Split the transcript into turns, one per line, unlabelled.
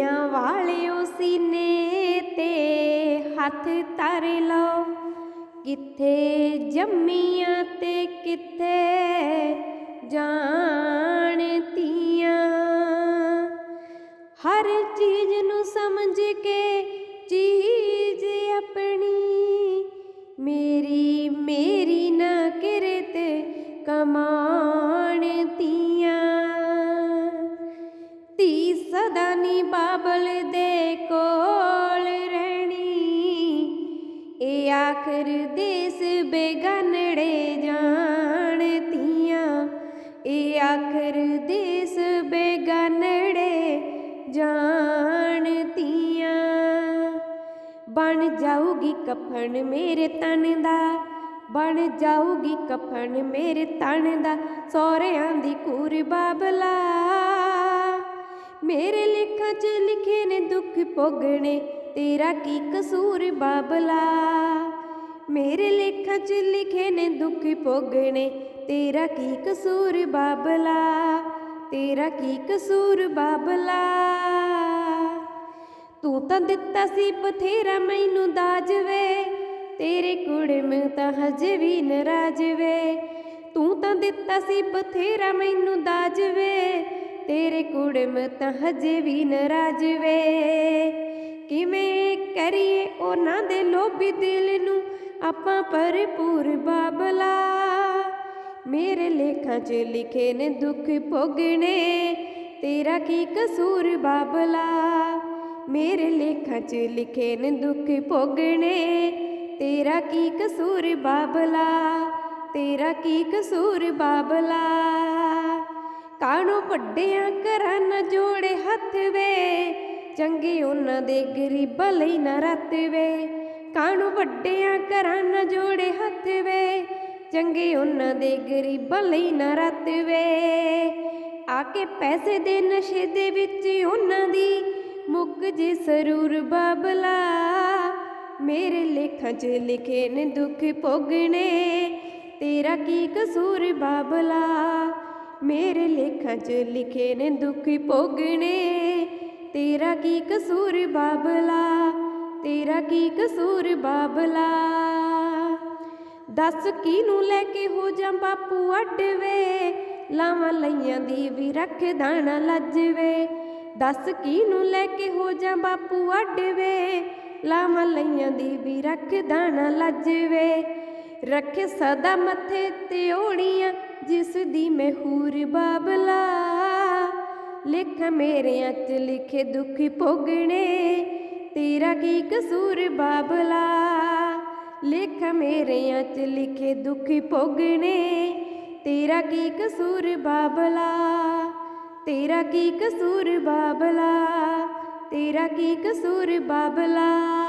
ਤੀਆਂ ਵਾਲਿਓ ਸੀਨੇ ਤੇ ਹੱਥ ਧਰ ਲਓ। ਕਿੱਥੇ ਜੰਮੀਆਂ ਤੇ ਕਿੱਥੇ ਜਾਣਤੀਆਂ। ਹਰ ਚੀਜ਼ ਨੂੰ ਸਮਝ ਕੇ ਚੀਜ਼ ਆਪਣੀ। ਮੇਰੀ ਮੇਰੀ ਨਾ ਕਿਰਤ ਕਮਾ ਬਾਬਲ ਦੇ ਕੋਲ ਰਹਿਣੀ। ਇਹ ਆਖਰ ਦੇਸ ਬੇਗਾਨੜੇ ਜਾਣਤੀਆਂ ਇਹ ਆਖਰ ਦੇਸ ਬੇਗਾਨੜੇ ਜਾਣਤੀਆਂ ਬਣ ਜਾਊਗੀ ਕਫਨ ਮੇਰੇ ਤਨ ਦਾ, ਬਣ ਜਾਊਗੀ ਕਫਨ ਮੇਰੇ ਤਨ ਦਾ। ਸੋਹਰਿਆਂ ਦੀ ਕੂਰ ਬਾਬਲਾ ਮੇਰੇ ਲੇਖਾਂ 'ਚ ਲਿਖੇ ਨੇ ਦੁੱਖ ਭੋਗਣੇ, ਤੇਰਾ ਕੀ ਕਸੂਰ ਬਾਬਲਾ? ਮੇਰੇ ਲੇਖਾਂ 'ਚ ਲਿਖੇ ਨੇ ਦੁੱਖ ਭੋਗਣੇ, ਤੇਰਾ ਕੀ ਕਸੂਰ ਬਾਬਲਾ? ਤੇਰਾ ਕੀ ਕਸੂਰ ਬਾਬਲਾ? ਤੂੰ ਤਾਂ ਦਿੱਤਾ ਸੀ ਬਥੇਰਾ ਮੈਨੂੰ ਦਾਜ ਵੇ ਤੇਰੇ ਕੁੜਮ ਤਾਂ ਹਜੇ ਵੀ ਨਰਾਜ ਵੇ। ਤੂੰ ਤਾਂ ਦਿੱਤਾ ਸੀ ਬਥੇਰਾ ਮੈਨੂੰ ਦਾਜ ਵੇ ਤੇਰੇ ਕੁੜਮ ਤਾਂ ਹਜੇ ਵੀ ਨਰਾਜ ਵੇ। ਕਿਵੇਂ ਕਰੀਏ ਉਹਨਾਂ ਦੇ ਲੋਭੀ ਦਿਲ ਨੂੰ ਆਪਾਂ ਭਰਪੂਰ ਬਾਬਲਾ। ਮੇਰੇ ਲੇਖਾਂ 'ਚ ਲਿਖੇ ਨੇ ਦੁੱਖ ਭੋਗਣੇ, ਤੇਰਾ ਕੀ ਕਸੂਰ ਬਾਬਲਾ? ਮੇਰੇ ਲੇਖਾਂ 'ਚ ਲਿਖੇ ਨੇ ਦੁੱਖ ਭੋਗਣੇ, ਤੇਰਾ ਕੀ ਕਸੂਰ ਬਾਬਲਾ? ਤੇਰਾ ਕੀ ਕਸੂਰ ਬਾਬਲਾ? ਕਾਣੋ ਵੱਡਿਆਂ ਘਰਾਂ ਨਾ ਜੋੜੇ ਹੱਥ ਵੇ। ਚੰਗੇ ਉਹਨਾਂ ਦੇ ਗਰੀਬਾਂ ਲਈ ਨਾ ਰੱਤ ਵੇ। ਕਾਣੋ ਵੱਡਿਆਂ ਘਰਾਂ ਨਾ ਜੋੜੇ ਹੱਥ ਵੇ। ਚੰਗੇ ਉਹਨਾਂ ਦੇ ਗਰੀਬਾਂ ਲਈ ਨਾ ਰੱਤ ਵੇ। ਆ ਕੇ ਪੈਸੇ ਦੇ ਨਸ਼ੇ ਦੇ ਵਿੱਚ ਉਹਨਾਂ ਦੀ ਮੁੱਕ ਜੇ ਸਰੂਰ ਬਾਬਲਾ। ਮੇਰੇ ਲੇਖਾਂ 'ਚ ਲਿਖੇ ਨੇ ਦੁੱਖ ਭੋਗਣੇ। ਤੇਰਾ ਕੀ ਕਸੂਰ ਬਾਬਲਾ? ਮੇਰੇ ਲੇਖਾਂ 'ਚ ਲਿਖੇ ਨੇ ਦੁੱਖ ਭੋਗਣੇ। ਤੇਰਾ ਕੀ ਕਸੂਰ ਬਾਬਲਾ, ਤੇਰਾ ਕੀ ਕਸੂਰ ਬਾਬਲਾ। ਦੱਸ ਕਿਨੂੰ ਲੈ ਕੇ ਹੋ ਜਾ ਬਾਪੂ ਅੱਡ ਵੇ ਲਾਵਾਂ ਲਈਆਂ ਦੀ ਵੀ ਰੱਖ ਦਾਣਾ ਲੱਜਵੇ। ਦੱਸ ਕਿਨੂੰ ਲੈ ਕੇ ਹੋ ਜਾ ਬਾਪੂ ਅੱਡ ਵੇ ਲਾਵਾਂ ਲਈਆਂ ਦੀ ਵੀ ਰੱਖ ਦਾਣਾ ਲੱਜਵੇ। ਰੱਖ ਸਦਾ ਮੱਥੇ ਤੇ ਓੜੀਆਂ ਜਿਸ ਦੀ ਮਹੂਰ ਬਾਬਲਾ ਲਿਖ ਮੇਰਿਆਂ ਚ ਲਿਖੇ ਦੁੱਖ ਭੋਗਣੇ ਤੇਰਾ ਕੀ ਕਸੂਰ ਬਾਬਲਾ ਲਿਖ ਮੇਰਿਆਂ ਚ ਲਿਖੇ ਦੁੱਖ ਭੋਗਣੇ ਤੇਰਾ ਕੀ ਕਸੂਰ ਬਾਬਲਾ ਤੇਰਾ ਕੀ ਕਸੂਰ ਬਾਬਲਾ ਤੇਰਾ ਕੀ ਕਸੂਰ ਬਾਬਲਾ